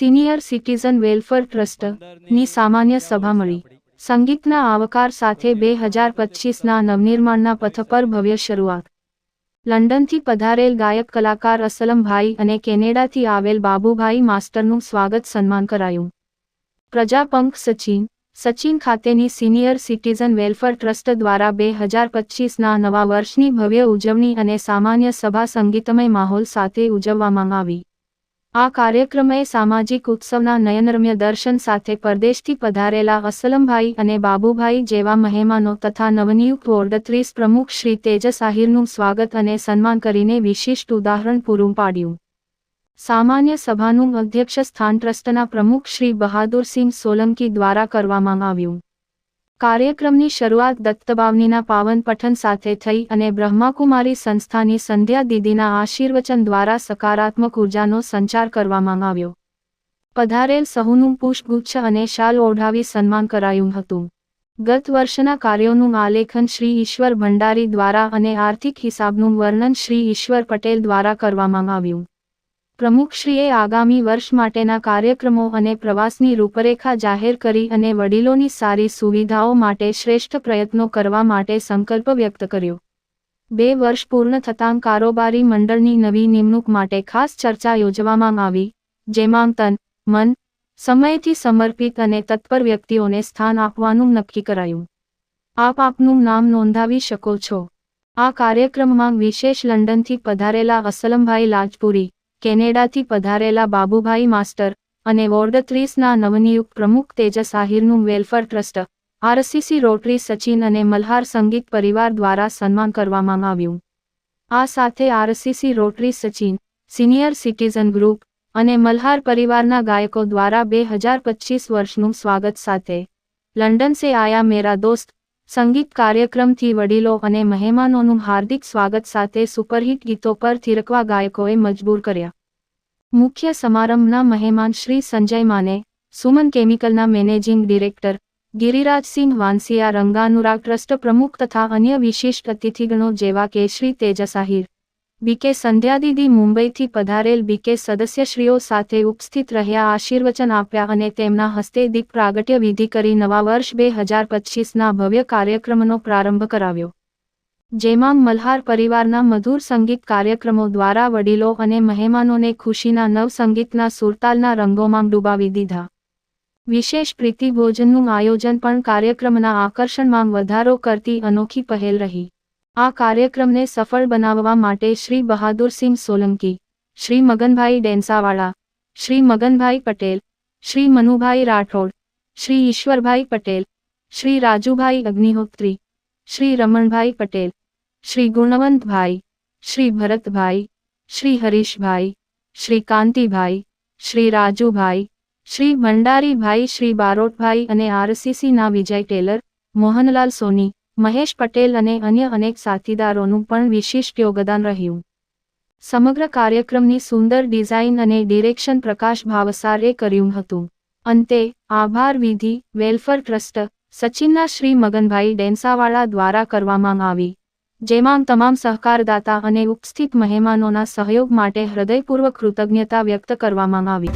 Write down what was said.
Senior citizen welfare ટ્રસ્ટની સામાન્ય સભા મળી. સંગીતના આવકાર સાથે બે હજાર પચીસના નવનિર્માણના પથ પર ભવ્ય શરૂઆત. લંડનથી પધારેલ ગાયક કલાકાર અસલમભાઈ અને કેનેડાથી આવેલ બાબુભાઈ માસ્ટરનું સ્વાગત સન્માન કરાયું. પ્રજાપંખ સચિન સચિન ખાતેની સિનિયર સિટીઝન વેલફેર ટ્રસ્ટ દ્વારા બે હજાર પચીસના નવા વર્ષની ભવ્ય ઉજવણી અને સામાન્ય સભા સંગીતમય માહોલ સાથે ઉજવવામાં આવી. આ કાર્યક્રમે સામાજિક ઉત્સવના નયનરમ્ય દર્શન સાથે પરદેશથી પધારેલા અસલમભાઈ અને બાબુભાઈ જેવા મહેમાનો તથા નવનિયુક્ત વોર્ડ પ્રમુખ શ્રી તેજસ આહિરનું સ્વાગત અને સન્માન કરીને વિશિષ્ટ ઉદાહરણ પૂરું પાડ્યું. સામાન્ય સભાનું અધ્યક્ષ સ્થાન ટ્રસ્ટના પ્રમુખ શ્રી બહાદુરસિંહ સોલંકી દ્વારા કરવામાં આવ્યું. કાર્યક્રમની શરૂઆત દત્તબાવનીના પાવન પઠન સાથે થઈ અને બ્રહ્માકુમારી સંસ્થાની સંધ્યા દીદીના આશીર્વચન દ્વારા સકારાત્મક ઉર્જાનો સંચાર કરવામાં આવ્યો. પધારેલ સહુનું પુષ્પગુચ્છ અને શાલ ઓઢાવી સન્માન કરાયું હતું. ગત વર્ષના કાર્યોનું આલેખન શ્રી ઈશ્વર ભંડારી દ્વારા અને આર્થિક હિસાબનું વર્ણન શ્રી ઈશ્વર પટેલ દ્વારા કરવામાં આવ્યું. પ્રમુખશ્રીએ આગામી વર્ષ માટેના કાર્યક્રમો અને પ્રવાસની રૂપરેખા જાહેર કરી અને વડીલોની સારી સુવિધાઓ માટે શ્રેષ્ઠ પ્રયત્નો કરવા માટે સંકલ્પ વ્યક્ત કર્યો. બે વર્ષ પૂર્ણ થતાં કારોબારી મંડળની નવી નિમણૂક માટે ખાસ ચર્ચા યોજવામાં આવી, જેમાં તન, મન, સમયથી સમર્પિત અને તત્પર વ્યક્તિઓને સ્થાન આપવાનું નક્કી કરાયું. આપ આપનું નામ નોંધાવી શકો છો. આ કાર્યક્રમમાં વિશેષ લંડનથી પધારેલા અસલમભાઈ લાજપુરી કેનેડાથી પધારેલા બાબુભાઈ માસ્ટર અને વોર્ડ ત્રીસના નવનિયુક્ત પ્રમુખ Tejas આહિરનું welfare trust, RCC rotary Sachin અને મલ્હાર સંગીત પરિવાર દ્વારા સન્માન કરવામાં આવ્યું. આ સાથે RCC rotary Sachin, senior citizen group અને મલ્હાર પરિવારના ગાયકો દ્વારા બે હજાર પચીસ વર્ષનું સ્વાગત સાથે, લંડન સે આયા મેરા દોસ્ત સંગીત કાર્યક્રમથી વડીલો અને મહેમાનોનું હાર્દિક સ્વાગત સાથે સુપરહિટ ગીતો પર થિરકવા ગાયકોએ મજબૂર કર્યા. મુખ્ય સમારંભના મહેમાન Shri Sanjay Mane, Suman કેમિકલના managing director, Girirajsinh Vansiya, Ranganurag trust પ્રમુખ તથા અન્ય વિશિષ્ટ અતિથિગણો જેવા કે શ્રી તેજસાહિર બીકે સંધ્યાદીદી મુંબઈથી પધારેલ બીકે સદસ્યશ્રીઓ સાથે ઉપસ્થિત રહ્યા આશીર્વચન આપ્યા અને તેમના હસ્તે દીપ પ્રાગટ્ય વિધિ કરી નવા વર્ષ બે હજાર પચીસના ભવ્ય કાર્યક્રમનો પ્રારંભ કરાવ્યો. જેમાં મલ્હાર પરિવારના મધુર સંગીત કાર્યક્રમો દ્વારા વડીલો અને મહેમાનોને ખુશીના નવ સંગીતના સુરતાલના રંગોમાં ડૂબાવી દીધા. વિશેષ પ્રીતિભોજનનું આયોજન પણ કાર્યક્રમના આકર્ષણમાં વધારો કરતી અનોખી પહેલ રહી. આ કાર્યક્રમને સફળ બનાવવા માટે શ્રી બહાદુરસિંહ સોલંકી, શ્રી મગનભાઈ ડેન્સાવાળા, શ્રી મગનભાઈ પટેલ, શ્રી મનુભાઈ રાઠોડ, શ્રી ઈશ્વરભાઈ પટેલ, શ્રી રાજુભાઈ અગ્નિહોત્રી, શ્રી રમણભાઈ પટેલ, શ્રી ગુણવંતભાઈ, શ્રી ભરતભાઈ, શ્રી હરીશભાઈ, શ્રી કાંતિભાઈ, શ્રી રાજુભાઈ, શ્રી ભંડારીભાઈ, શ્રી બારોટભાઈ અને આરસીસીના વિજય ટેલર, મોહનલાલ સોની મહેશ પટેલ અને અન્ય અનેક સાથીદારોનું પણ વિશિષ્ટ યોગદાન રહ્યું. સમગ્ર કાર્યક્રમની સુંદર ડિઝાઇન અને ડિરેક્શન પ્રકાશ ભાવસારે કર્યું હતું. અંતે, આભાર વિધિ, વેલફેર ટ્રસ્ટ, સચિનના શ્રી મગનભાઈ ડેન્સાવાળા દ્વારા કરવામાં આવી. જેમાં તમામ સહકારદાતા અને ઉપસ્થિત મહેમાનોના સહયોગ માટે હૃદયપૂર્વક કૃતજ્ઞતા વ્યક્ત કરવામાં આવી.